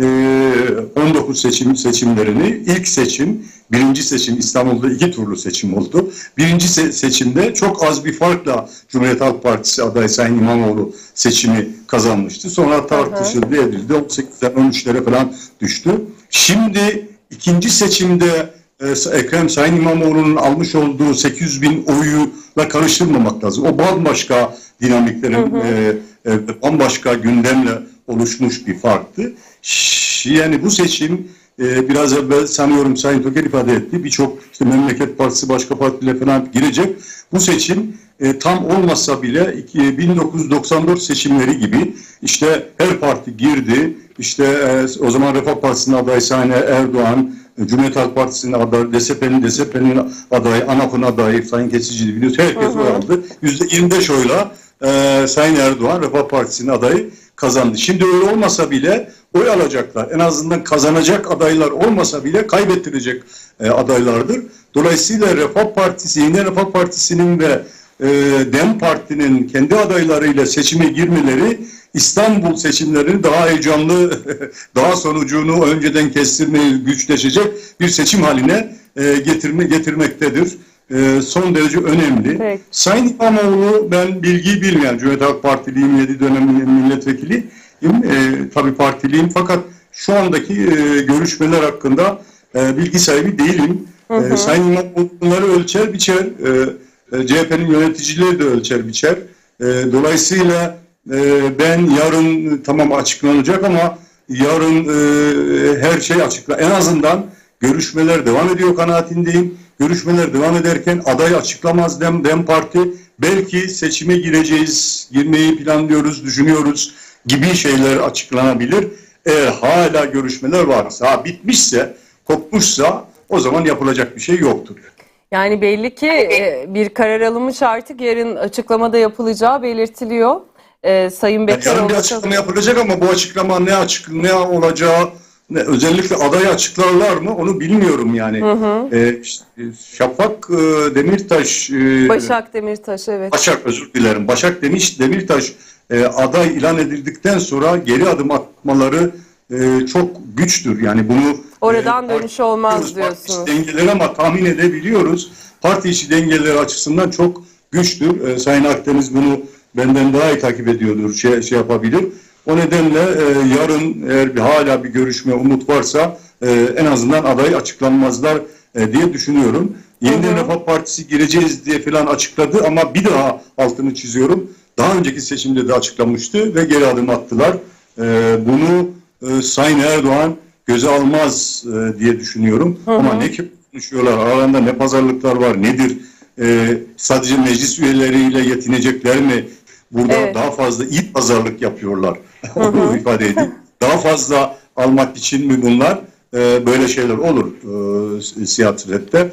e, 19 seçim seçimlerini ilk seçim, birinci seçim İstanbul'da iki turlu seçim oldu. Birinci se- seçimde çok az bir farkla Cumhuriyet Halk Partisi adayı Sayın İmamoğlu seçimi kazanmıştı. Sonra tartışıldı, edildi. 18'den 13'lere falan düştü. Şimdi ikinci seçimde e, Ekrem Sayın İmamoğlu'nun almış olduğu 800 bin oyuyla karıştırmamak lazım. O bambaşka dinamiklerin, e, e, bambaşka gündemle oluşmuş bir farktı. Yani bu seçim e, biraz evvel sanıyorum Sayın Toker ifade etti. Birçok işte Memleket Partisi başka partiler falan girecek. Bu seçim e, tam olmasa bile iki- 1994 seçimleri gibi işte her parti girdi. İşte e, o zaman Refah Partisi'nin adayı Sayın Erdoğan, Cumhuriyet Halk Partisi'nin adayı, DSP'nin DSP'nin adayı, ANAP'ın adayı Sayın Geçici'di biliyoruz. Herkes oy aldı. %25 oyla e, Sayın Erdoğan Refah Partisi'nin adayı kazandı. Şimdi öyle olmasa bile oy alacaklar. En azından kazanacak adaylar olmasa bile kaybettirecek e, adaylardır. Dolayısıyla Refah Partisi, yeni Refah Partisi'nin ve e, DEM Parti'nin kendi adaylarıyla seçime girmeleri İstanbul seçimlerini daha heyecanlı, daha sonucunu önceden kestirmeyi güçleşecek bir seçim haline e, getirme getirmektedir. E, son derece önemli. Peki. Sayın İmamoğlu ben bilgiyi bilmeyen Cumhuriyet Halk Partiliyim 7 dönem milletvekiliyim. E, tabii partiliyim fakat şu andaki e, görüşmeler hakkında e, bilgi sahibi değilim. E, Sayın İmamoğlu bunları ölçer biçer. E, e, CHP'nin yöneticileri de ölçer biçer. E, dolayısıyla e, ben yarın tamam açıklanacak ama yarın e, her şey açıkla. En azından görüşmeler devam ediyor kanaatindeyim. Görüşmeler devam ederken aday açıklamaz Dem, Dem Parti. Belki seçime gireceğiz, girmeyi planlıyoruz, düşünüyoruz gibi şeyler açıklanabilir. Eğer hala görüşmeler varsa, bitmişse, kopmuşsa o zaman yapılacak bir şey yoktur. Yani belli ki e, bir karar alınmış artık yarın açıklamada yapılacağı belirtiliyor. E, Sayın Yani Bekir yarın bir açıklama yapılacak ama bu açıklama ne açık ne olacağı ne, özellikle adayı açıklarlar mı onu bilmiyorum yani. Ee, işte, Şafak e, Demirtaş e, Başak Demirtaş evet. Başak özür dilerim. Başak Demiş Demirtaş e, aday ilan edildikten sonra geri adım atmaları e, çok güçtür. Yani bunu Oradan e, dönüş olmaz diyorsunuz. dengeleri ama tahmin edebiliyoruz. Parti içi dengeleri açısından çok güçtür. E, Sayın Akdeniz bunu benden daha iyi takip ediyordur, şey, şey yapabilir. O nedenle e, yarın eğer bir, hala bir görüşme umut varsa e, en azından aday açıklanmazlar e, diye düşünüyorum. Yeniden Refah Partisi gireceğiz diye falan açıkladı ama bir daha altını çiziyorum. Daha önceki seçimde de açıklamıştı ve geri adım attılar. E, bunu e, Sayın Erdoğan göze almaz e, diye düşünüyorum. Ama ne ki konuşuyorlar, aralarında ne pazarlıklar var, nedir? E, sadece meclis üyeleriyle yetinecekler mi? Burada Evet. daha fazla iyi pazarlık yapıyorlar. Onu ifade edeyim. Daha fazla almak için mi bunlar? E, böyle şeyler olur e, siyasette.